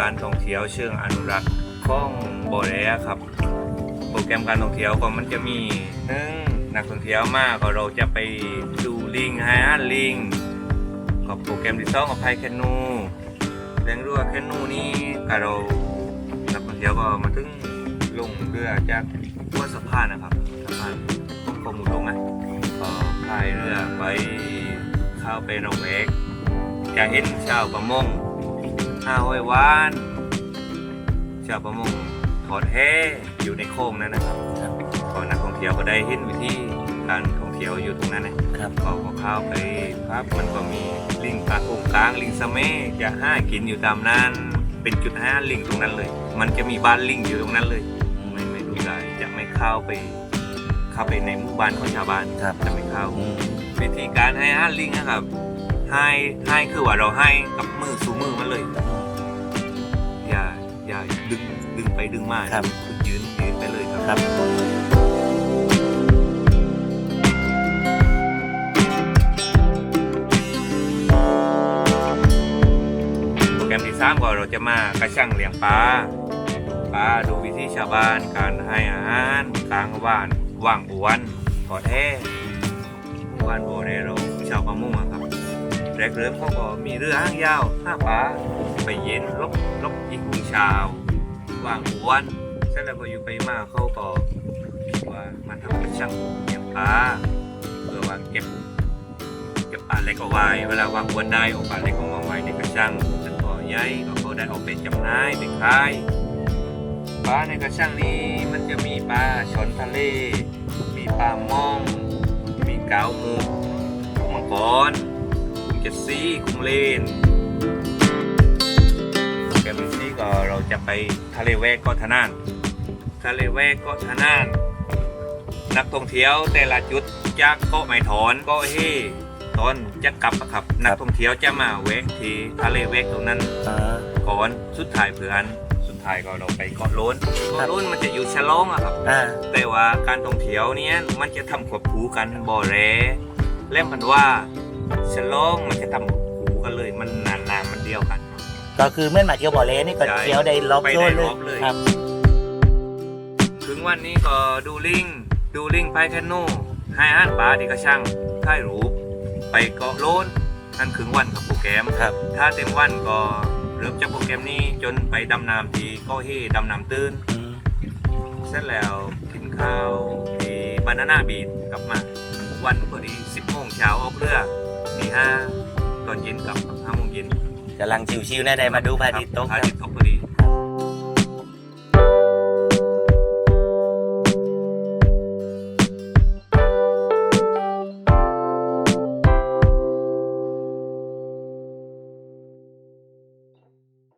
การท่องเที่ยวเชิงอนุรักษ์ของโบเรครับ โปรแกรมการท่องเที่ยวก็มันจะมีหนึ่งนักท่องเที่ยวมากก็เราจะไปดูลิงไฮอันลิงกับโปรแกรมที่สองกับไพแคนูแรงรั่วแคนูนี่ก็เรานักท่องเที่ยวก็มาถึงลงเรือจากหัวสะพานนะครับสะพานข้องกมอุดมนะก็พายเรือไปเข้าไปนอร์เวกจะเห็นชาวประมง ห้าห้อยวานชาวประมงถอดแหอยู่ในโค้งนั้นนะครับครับก็นักท่องเที่ยวก็ได้เห็นวิธีการท่องเที่ยวอยู่ตรงนั้นนะครับก็พอเข้าไปครับมันก็มีลิงปลาโกงกลางลิงสะเมจะห้ากินอยู่ตามนั้น เป็นจุดห้าลิงตรงนั้นเลย มันจะมีบ้านลิงอยู่ตรงนั้นเลย ไม่ไม่ดูได้จะไม่เข้าไป เข้าไปในหมู่บ้านของชาวบ้านครับจะไม่เข้าอืมวิธีการให้อาหารลิงนะครับให้ให้คือว่าเราให้กับมือสู่มือมันเลยอย่ ดึงไปดึงมาครับคือยืนยืนไปเลยครับครับโปรแกรมที่สามก็เราจะมากระช่างเลี้ยงปลาปลาดูวิธีชาวบ้านการให้อาหารกลางว่านว่างอวนถอดแท้ว่านโบเรโรชาวประมงอะครับแรกเริ่มเขาก็มีเรือหางยาวห้าปลาไปเย็นลบลบอีกหุงชาว วางอวนเสร็จแล้วก็อยู่ไปมาเข้าก็คิดว่ามันทำกระช่างเลี้ยปลาเพื่อว่าเก็บเก็บปลาเล็กเอาไว้เวลาวางอวนได้เอาปลาเล็กเอาวางไว้ในกระชังแล้วก็ใหญ่ก็เขาได้เอาไปจำหน่ายไปขายปลาในกระชังนี้มันจะมีปลาชอนทะเล มีปลาม่อง มีเกาหมูกุ้งมังกรกุ้งเจ็ดซีกุ้งเลน แกมซี่ก็เราจะไปทะเลแวกเกาะทะนาน ทะเลแวกเกาะทะนาน นักท่องเที่ยวแต่ละจุดจากเกาะไม้ถอนเกาะเฮตอนจะกลับอะครับ นักท่องเที่ยวจะมาแวะที่ทะเลแวกตรงนั้นอ่าก่อนสุดท้ายเพื่อนสุดท้ายก็เราไปเกาะโล้นครัเกาะบโล้นมันจะอยู่ฉลองอะครับอ่าแต่ว่าการท่องเที่ยวเนี้ยมันจะทำควบคู่กันบ่อแรและมันว่าฉลองมันจะทำควบคู่กันเลยมันนานๆมันเดียวกัน ก็คือเมื่อมาเที่ยวบ่อเลนี่ก็ใช่เที่ยวได้รอบไปโซได้นเลรยอบเลยครับ ถึงวันนี้ก็ดูลิงดูลิงไพแคนูให้อาหารปลาที่กระช่างถ่ายรูปไปเกาะโลนนั่นครึ่งวันกับโปรแกรมครับ ถ้าเต็มวันก็เริ่มจากโปรแกรมนี้จนไปดำน้ำที่เก็เฮดำน้ำตื้นอืมเสร็จแล้วกินข้าวที่บานาน่าบีดกลับมา วันพอดี10โมงเช้าออกเรือตีห้าตอนเย็นกลับ5โมงเย็น กำลังชิวๆนะได้มาดูพระอาทิตย์ตกพระอารับ ทิตย์ตกพอดี